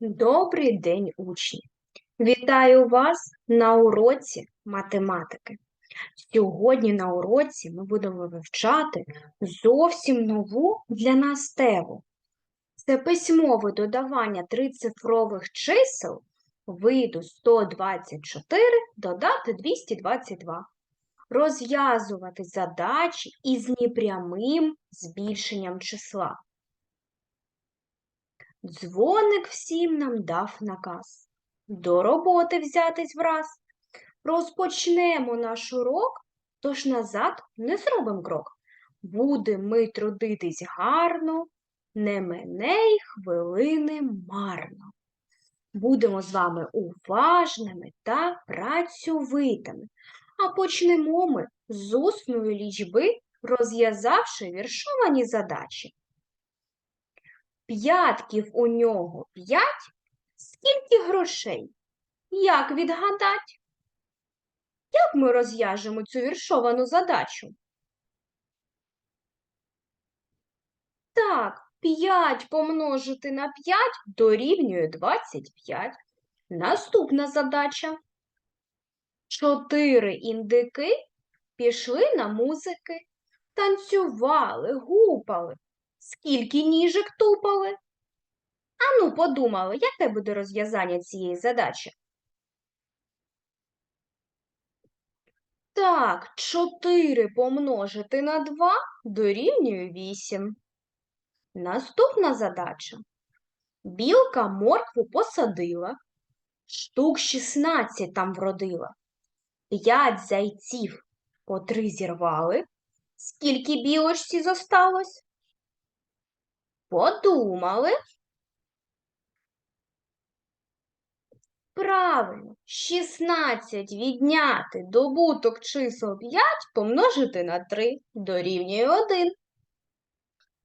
Добрий день, учні! Вітаю вас на уроці математики. Сьогодні на уроці ми будемо вивчати зовсім нову для нас тему. Це письмове додавання трицифрових чисел виду 124 додати 222. Розв'язувати задачі із непрямим збільшенням числа. Дзвоник всім нам дав наказ. До роботи взятись враз. Розпочнемо наш урок, тож назад не зробимо крок. Будемо ми трудитись гарно, не мене й хвилини марно. Будемо з вами уважними та працьовитими. А почнемо ми з усної лічби, розв'язавши віршовані задачі. П'ятків у нього п'ять. Скільки грошей? Як відгадать? Як ми розв'яжемо цю віршовану задачу? Так, 5 помножити на 5 дорівнює 25. Наступна задача. Чотири індики пішли на музики, танцювали, гупали. Скільки ніжок тупали? Ану, подумали, яке буде розв'язання цієї задачі? Так, 4 помножити на 2 дорівнює 8. Наступна задача. Білка моркву посадила, штук 16 там вродила. 5 зайців по 3 зірвали. Скільки білочці зосталось? Подумали. Правильно, 16 відняти добуток чисел 5 помножити на 3 дорівнює 1.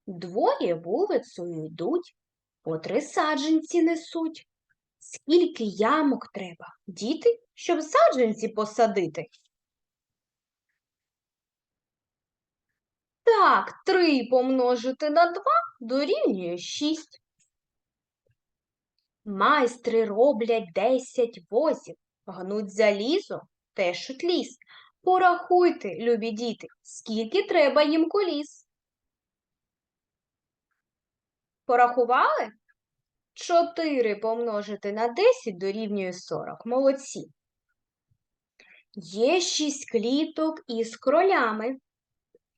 Двоє вулицею йдуть, по три саджанці несуть. Скільки ямок треба, діти, щоб саджанці посадити? Так, 3 помножити на 2 дорівнює 6. Майстри роблять 10 возів, гнуть залізо, тешуть ліс. Порахуйте, любі діти, скільки треба їм коліс. Порахували? 4 помножити на 10 дорівнює 40. Молодці. Є 6 кліток із кролями.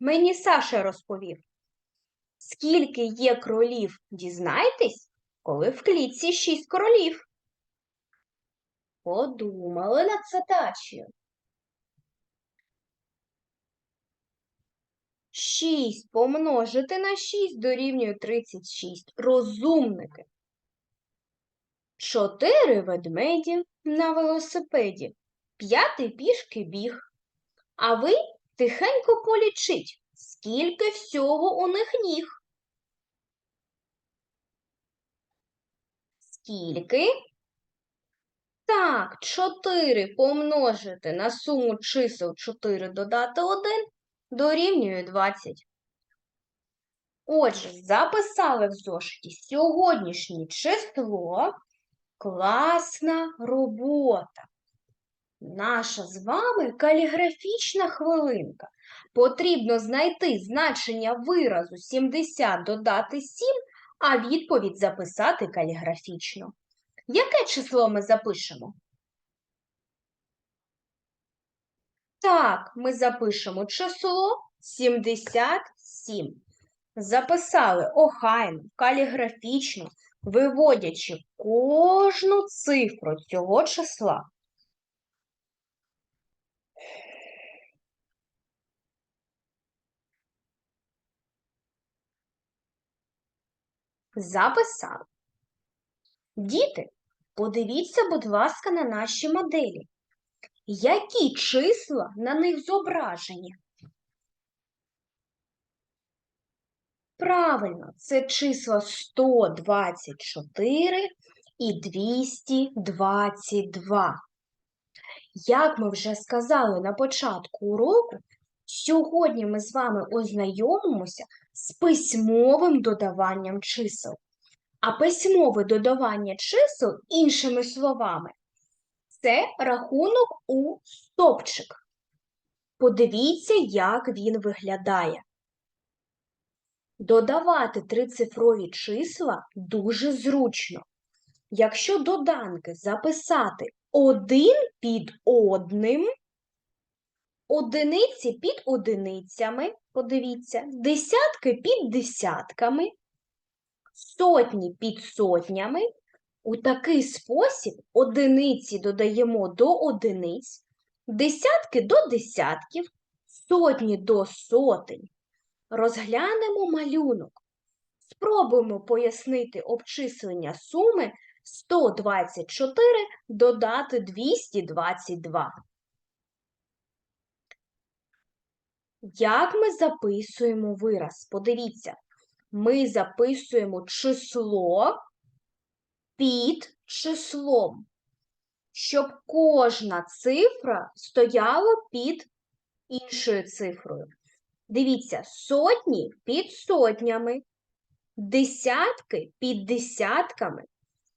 Мені Саша розповів. Скільки є кролів, дізнайтесь, коли в клітці 6 кролів. Подумали над задачею. 6 помножити на 6 дорівнює 36. Розумники. 4 ведмеді на велосипеді. П'ятий пішки біг. А ви тихенько полічіть, скільки всього у них ніг. Скільки? Так, 4 помножити на суму чисел 4 додати 1 дорівнює 20. Отже, записали в зошиті сьогоднішнє число. Класна робота. Наша з вами каліграфічна хвилинка. Потрібно знайти значення виразу 70 додати 7, а відповідь записати каліграфічно. Яке число ми запишемо? Так, ми запишемо число 77. Записали охайно, каліграфічно, виводячи кожну цифру цього числа. Записали. Діти, подивіться, будь ласка, на наші моделі. Які числа на них зображені? Правильно, це числа 124 і 222. Як ми вже сказали на початку уроку, сьогодні ми з вами ознайомимося з письмовим додаванням чисел. А письмове додавання чисел, іншими словами, це рахунок у стопчик. Подивіться, як він виглядає. Додавати трицифрові числа дуже зручно. Якщо доданки записати один під одним, одиниці під одиницями, подивіться, десятки під десятками, сотні під сотнями, у такий спосіб одиниці додаємо до одиниць, десятки до десятків, сотні до сотень. Розглянемо малюнок. Спробуємо пояснити обчислення суми 124 додати 222. Як ми записуємо вираз? Подивіться, ми записуємо число під числом, щоб кожна цифра стояла під іншою цифрою. Дивіться, сотні під сотнями, десятки під десятками,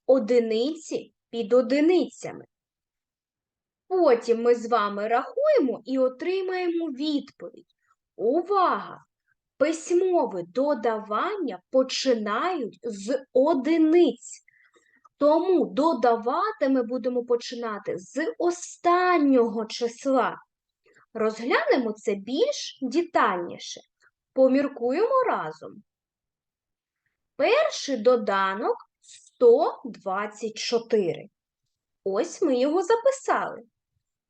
одиниці під одиницями. Потім ми з вами рахуємо і отримаємо відповідь. Увага! Письмове додавання починають з одиниць. Тому додавати ми будемо починати з останнього числа. Розглянемо це більш детальніше. Поміркуємо разом. Перший доданок 124. Ось ми його записали.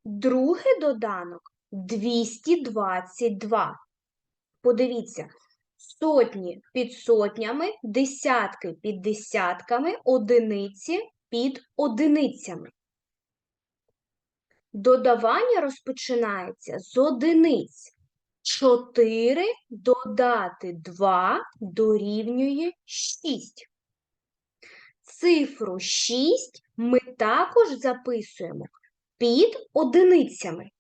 Другий доданок 222. Подивіться, сотні під сотнями, десятки під десятками, одиниці під одиницями. Додавання розпочинається з одиниць. 4 додати 2 дорівнює 6. Цифру 6 ми також записуємо під одиницями.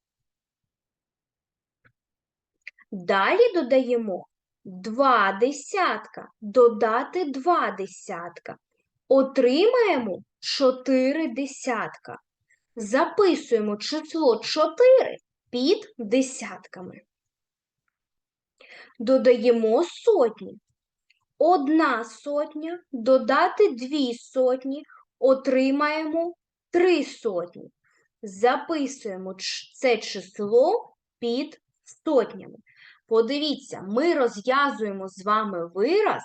Далі додаємо 2 десятка, додати 2 десятка. Отримаємо 4 десятка. Записуємо число 4 під десятками. Додаємо сотні. Одна сотня додати дві сотні, отримаємо три сотні. Записуємо це число під сотнями. Подивіться, ми розв'язуємо з вами вираз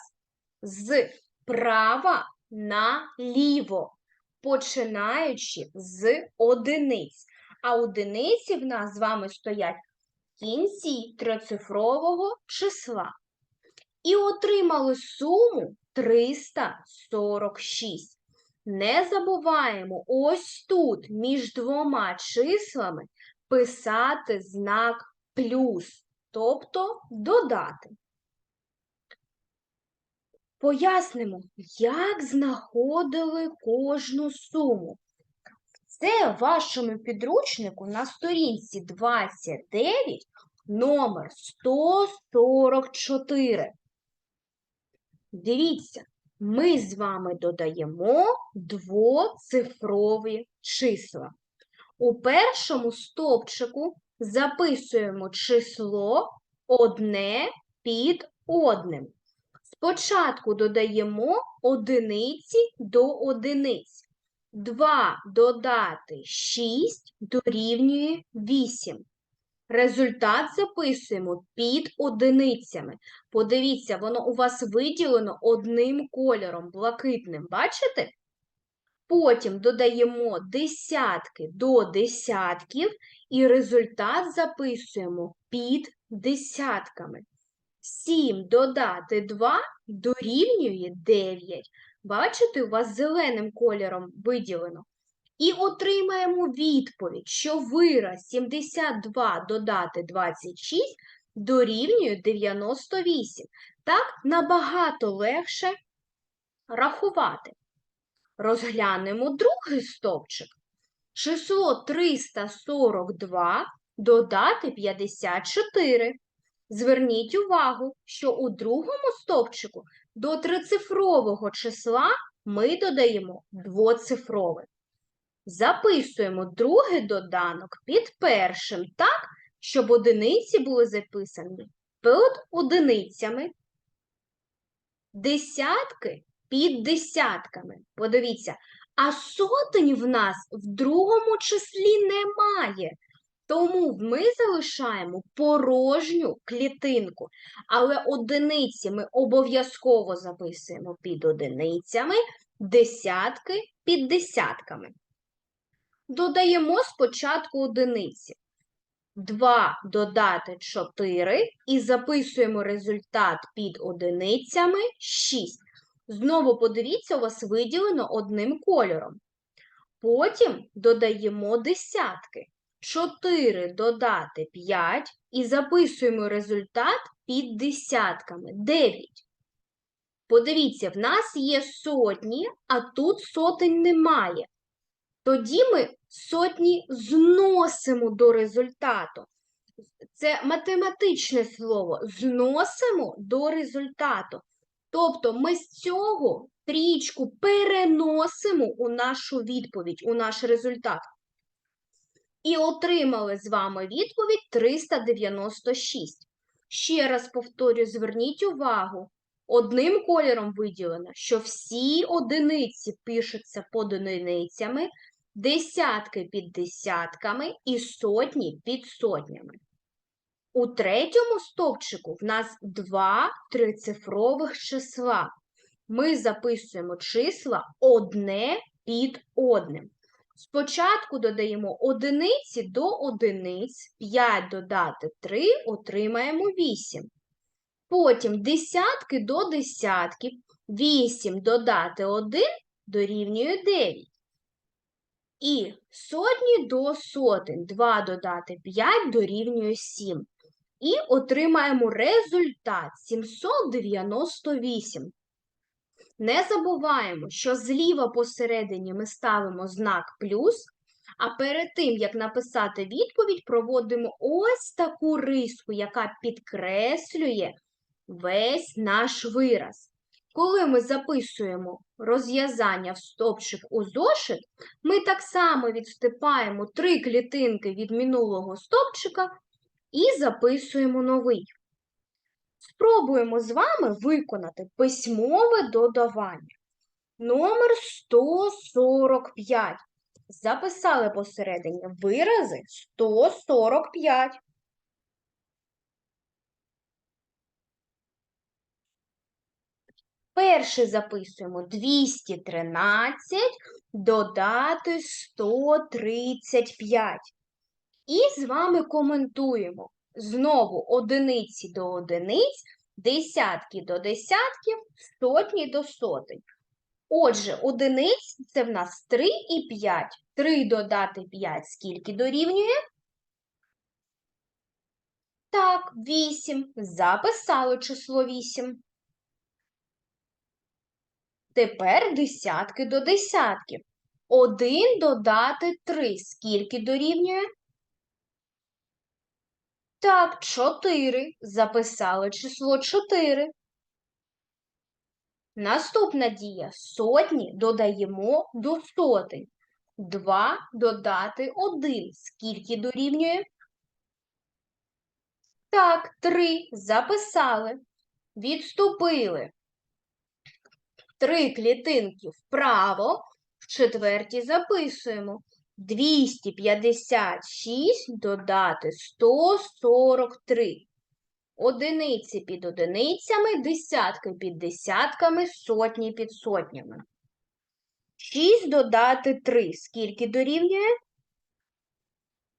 з права наліво, починаючи з одиниць. А одиниці в нас з вами стоять в кінці трицифрового числа. І отримали суму 346. Не забуваємо ось тут між двома числами писати знак плюс, тобто додати. Пояснимо, як знаходили кожну суму. Це в вашому підручнику на сторінці 29 номер 144. Дивіться, ми з вами додаємо двоцифрові числа. У першому стовпчику записуємо число одне під одним. Спочатку додаємо одиниці до одиниць. 2 додати 6 дорівнює 8. Результат записуємо під одиницями. Подивіться, воно у вас виділено одним кольором, блакитним. Бачите? Потім додаємо десятки до десятків і результат записуємо під десятками. 7 додати 2 дорівнює 9. Бачите, у вас зеленим кольором виділено. І отримаємо відповідь, що вираз 72 додати 26 дорівнює 98. Так набагато легше рахувати. Розглянемо другий стовпчик. Число 342 додати 54. Зверніть увагу, що у другому стовпчику До трицифрового числа ми додаємо двоцифрове. Записуємо другий доданок під першим так, щоб одиниці були записані під одиницями, десятки під десятками. Подивіться, а сотень в нас в другому числі немає. Тому ми залишаємо порожню клітинку, але одиниці ми обов'язково записуємо під одиницями, десятки під десятками. Додаємо спочатку одиниці. 2 додати 4 і записуємо результат під одиницями 6. Знову подивіться, у вас виділено одним кольором. Потім додаємо десятки. 4 додати 5 і записуємо результат під десятками 9. Подивіться, в нас є сотні, а тут сотень немає. Тоді ми сотні зносимо до результату. Це математичне слово. Зносимо до результату. Тобто ми з цього трічку переносимо у нашу відповідь, у наш результат. І отримали з вами відповідь 396. Ще раз повторю, зверніть увагу. Одним кольором виділено, що всі одиниці пишуться під одиницями, десятки під десятками і сотні під сотнями. У третьому стовпчику в нас два трицифрових числа. Ми записуємо числа одне під одним. Спочатку додаємо одиниці до одиниць, 5 додати 3, отримаємо 8. Потім десятки до десятків, 8 додати 1 дорівнює 9. І сотні до сотень, 2 додати 5 дорівнює 7. І отримаємо результат 798. Не забуваємо, що зліва посередині ми ставимо знак плюс, а перед тим, як написати відповідь, проводимо ось таку риску, яка підкреслює весь наш вираз. Коли ми записуємо розв'язання в стопчик у зошит, ми так само відступаємо три клітинки від минулого стопчика і записуємо новий. Спробуємо з вами виконати письмове додавання. Номер 145. Записали посередині вирази 145. Перший записуємо 213 додати 135. І з вами коментуємо знову одиниці до одиниць, десятки до десятків, сотні до сотень. Отже, одиниць це в нас 3 і 5. 3 додати 5 скільки дорівнює? Так, 8. Записали число 8. Тепер десятки до десятків. 1 додати 3 скільки дорівнює? Так, 4. Записали число 4. Наступна дія. Сотні додаємо до сотень. 2 додати 1. Скільки дорівнює? Так, 3. Записали. Відступили. Три клітинки вправо. В четвертій записуємо. 256 додати 143. Одиниці під одиницями, десятки під десятками, сотні під сотнями. 6 додати 3. Скільки дорівнює?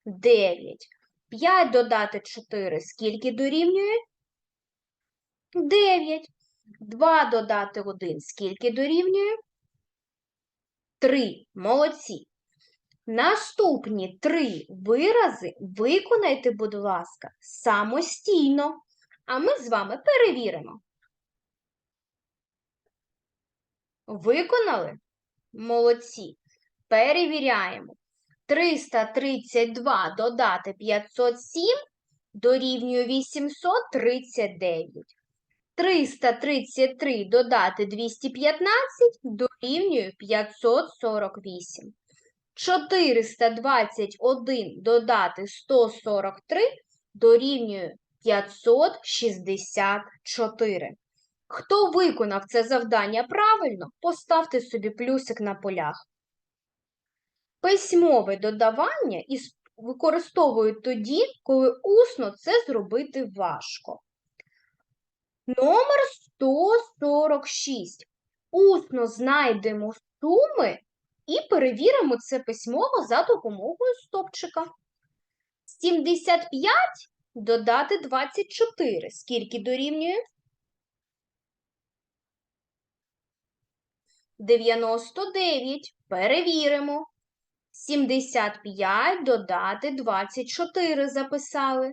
9. 5 додати 4. Скільки дорівнює? 9. 2 додати 1. Скільки дорівнює? 3. Молодці. Наступні три вирази виконайте, будь ласка, самостійно, а ми з вами перевіримо. Виконали? Молодці. Перевіряємо. 332 додати 507 дорівнює 839. 333 додати 215 дорівнює 548. 421 додати 143 дорівнює 564. Хто виконав це завдання правильно, поставте собі плюсик на полях. Письмове додавання використовують тоді, коли усно це зробити важко. Номер 146. Усно знайдемо суми і перевіримо це письмово за допомогою стопчика. 75 додати 24. Скільки дорівнює? 99. Перевіримо. 75 додати 24 записали.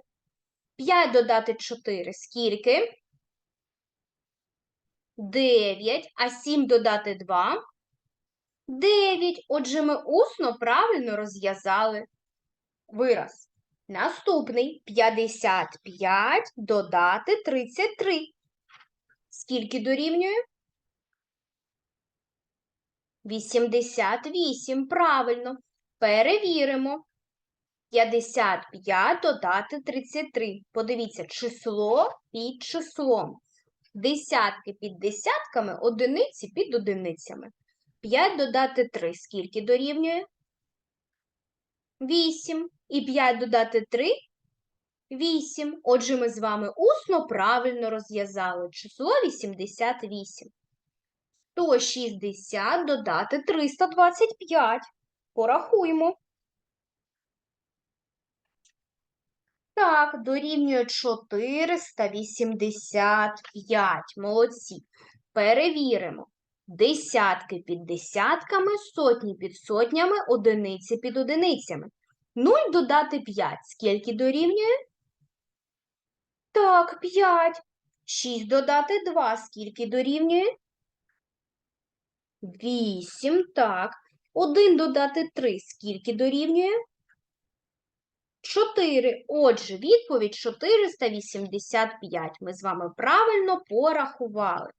5 додати 4. Скільки? 9. А 7 додати 2? 9. Отже, ми усно правильно розв'язали вираз. Наступний 55 додати 33. Скільки дорівнює? 88. Правильно. Перевіримо. 55 додати 33. Подивіться, число під числом. Десятки під десятками, одиниці під одиницями. 5 додати 3. Скільки дорівнює? 8. І 5 додати 3 – 8. Отже, ми з вами усно правильно розв'язали число 88. 160 додати 325. Порахуємо. Так, дорівнює 485. Молодці. Перевіримо. Десятки під десятками, сотні під сотнями, одиниці під одиницями. 0 додати 5. Скільки дорівнює? Так, 5. 6 додати 2. Скільки дорівнює? 8. Так. 1 додати 3. Скільки дорівнює? 4. Отже, відповідь 485. Ми з вами правильно порахували.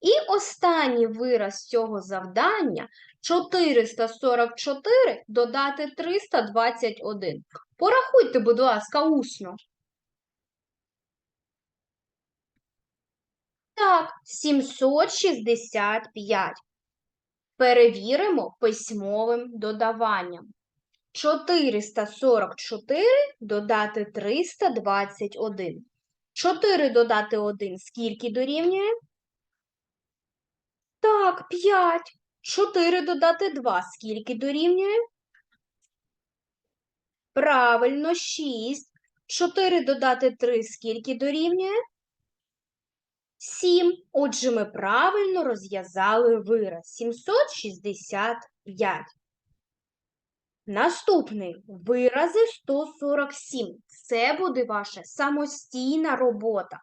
І останній вираз цього завдання 444 додати 321. Порахуйте, будь ласка, усно. Так, 765. Перевіримо письмовим додаванням. 444 додати 321. 4 додати 1 скільки дорівнює? Так, 5. 4 додати 2 скільки дорівнює? Правильно, 6. 4 додати 3 скільки дорівнює? 7. Отже, ми правильно розв'язали вираз 765. Наступний вирази 147. Це буде ваша самостійна робота.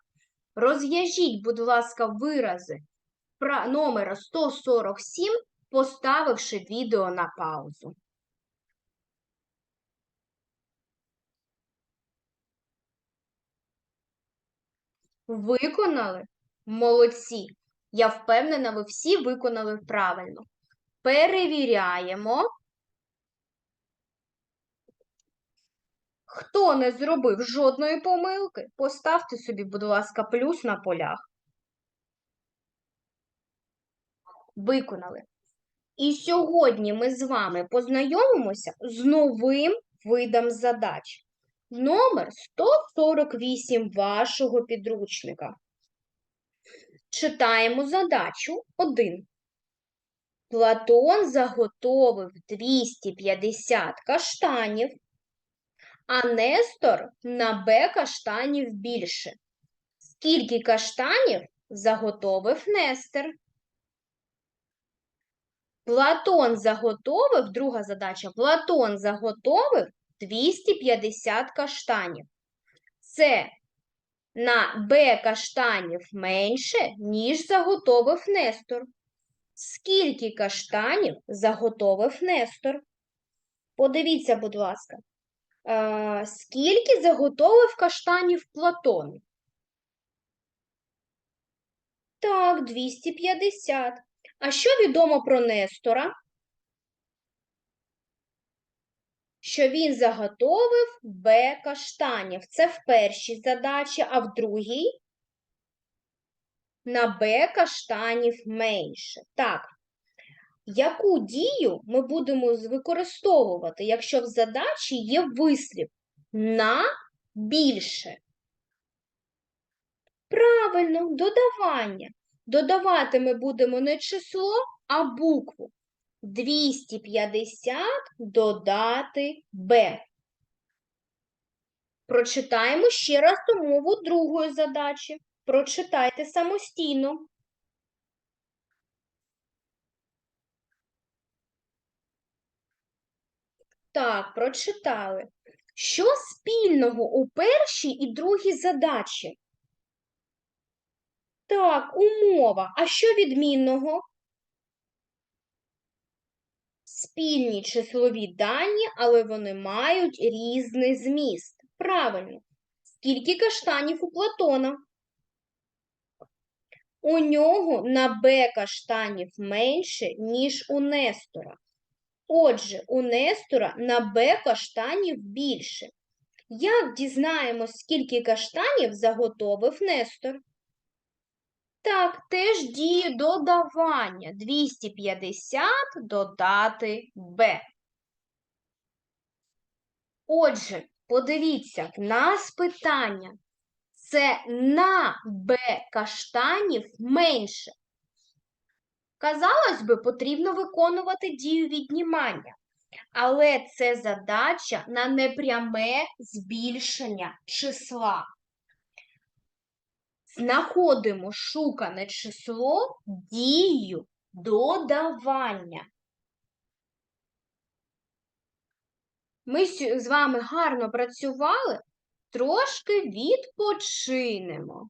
Розв'яжіть, будь ласка, вирази номера 147, поставивши відео на паузу. Виконали? Молодці. Я впевнена, ви всі виконали правильно. Перевіряємо. Хто не зробив жодної помилки, поставте собі, будь ласка, плюс на полях. Виконали. І сьогодні ми з вами познайомимося з новим видом задач. Номер 148 вашого підручника. Читаємо задачу 1. Платон заготовив 250 каштанів, а Нестор на Б каштанів більше. Скільки каштанів заготовив Нестор? Платон заготовив, друга задача, Платон заготовив 250 каштанів. Це на Б каштанів менше, ніж заготовив Нестор. Скільки каштанів заготовив Нестор? Подивіться, будь ласка. Е, скільки заготовив каштанів Платон? Так, 250. А що відомо про Нестора? Що він заготовив Б каштанів. Це в першій задачі, а в другій на Б каштанів менше. Так. Яку дію ми будемо використовувати, якщо в задачі є вислів на більше? Правильно, додавання. Додавати ми будемо не число, а букву. 250 додати Б. Прочитаємо ще раз умову другої задачі. Прочитайте самостійно. Так, прочитали. Що спільного у першій і другій задачі? Так, умова. А що відмінного? Спільні числові дані, але вони мають різний зміст. Правильно. Скільки каштанів у Платона? У нього на Б каштанів менше, ніж у Нестора. Отже, у Нестора на Б каштанів більше. Як дізнаємось, скільки каштанів заготовив Нестор? Так, теж діє додавання. 250 додати Б. Отже, подивіться, в нас питання. Це на Б каштанів менше. Казалось би, потрібно виконувати дію віднімання. Але це задача на непряме збільшення числа. Знаходимо шукане число дією додавання. Ми з вами гарно працювали, трошки відпочинемо.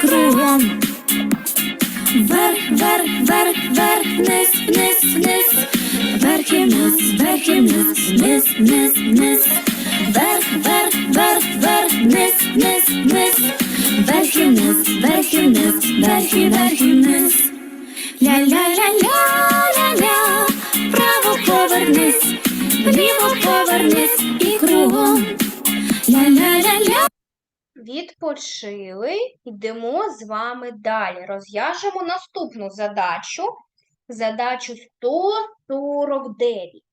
кругом. Вверх, вверх, вверх, вверх, вниз, вниз, вниз. Вверх і вниз, вверх і вниз, вниз, вниз, вниз. Вверх, вверх, вверх, вверх, вниз, вниз, вниз. Вверх і вниз, вверх і вниз, вверх і вверх і вниз. Ля-ля-ля-ля-ля-ля, вправо повернись, вліво повернись і кругом. Ля-ля-ля-ля. Відпочили, йдемо з вами далі. Розв'яжемо наступну задачу. Задачу 149.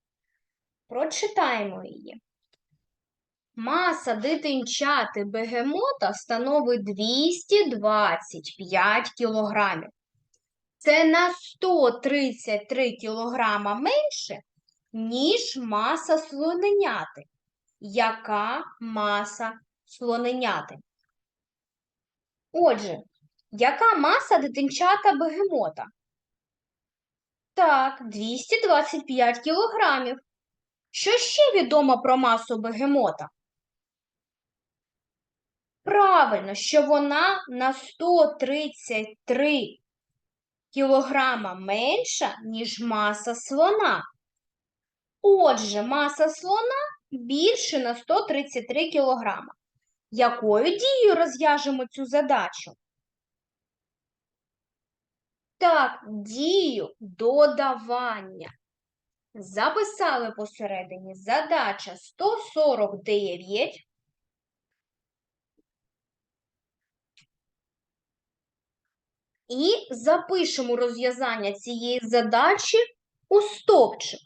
Прочитаємо її. Маса дитинчати бегемота становить 225 кілограмів. Це на 133 кілограма менше, ніж маса слоненяти. Яка маса слоненяти? Отже, яка маса дитинчата бегемота? Так, 225 кілограмів. Що ще відомо про масу бегемота? Правильно, що вона на 133 кілограма менша, ніж маса слона. Отже, маса слона більше на 133 кілограма. Якою дією розв'яжемо цю задачу? Так, дію додавання. Записали посередині задача 149. І запишемо розв'язання цієї задачі у стовпчик.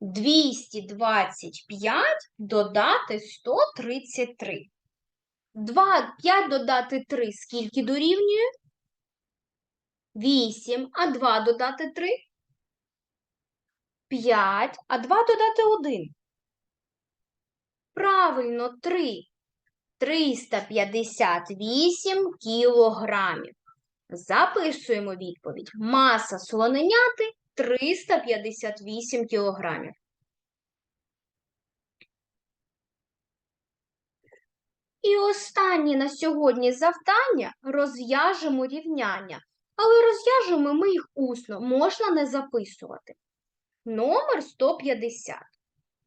225 додати 133. 2, 5 додати 3 скільки дорівнює? 8. А 2 додати 3? 5. А 2 додати 1? Правильно, 3. 358 кілограмів. Записуємо відповідь. Маса слоненяти 358 кілограмів. І останнє на сьогодні завдання розв'яжемо рівняння. Але розв'яжемо ми їх усно, можна не записувати. Номер 150.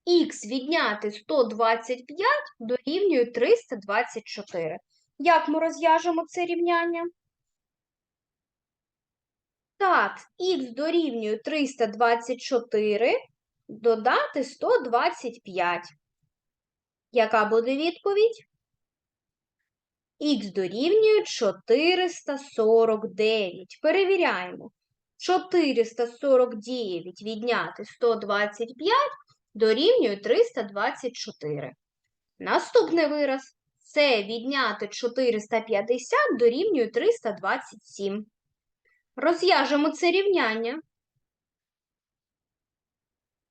Х відняти 125 дорівнює 324. Як ми розв'яжемо це рівняння? Так, х дорівнює 324, додати 125. Яка буде відповідь? Х дорівнює 449. Перевіряємо. 449 відняти 125 дорівнює 324. Наступний вираз. Це відняти 450 дорівнює 327. Розв'яжемо це рівняння.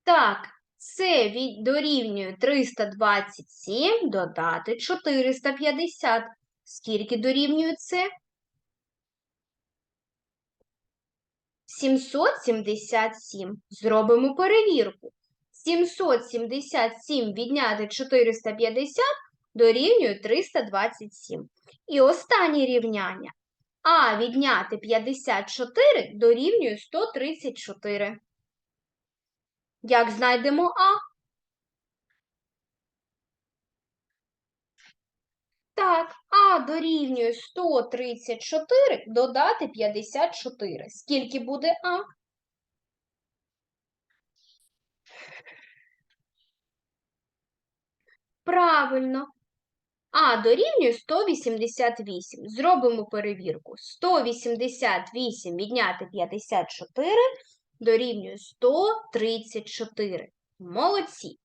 Так, це дорівнює 327 додати 450. Скільки дорівнює це? 777. Зробимо перевірку. 777 відняти 450 дорівнює 327. І останнє рівняння. А відняти 54 дорівнює 134. Як знайдемо А? Так, А дорівнює 134 додати 54. Скільки буде А? Правильно. А дорівнює 188. Зробимо перевірку. 188 відняти 54 дорівнює 134. Молодці.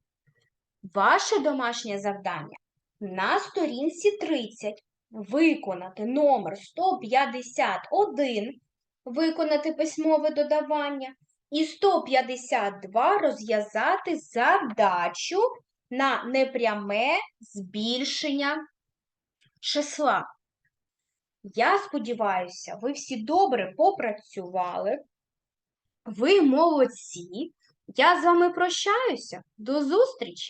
Ваше домашнє завдання на сторінці 30 виконати номер 151, виконати письмове додавання, і 152 розв'язати задачу на непряме збільшення числа. Я сподіваюся, ви всі добре попрацювали. Ви молодці. Я з вами прощаюся. До зустрічі!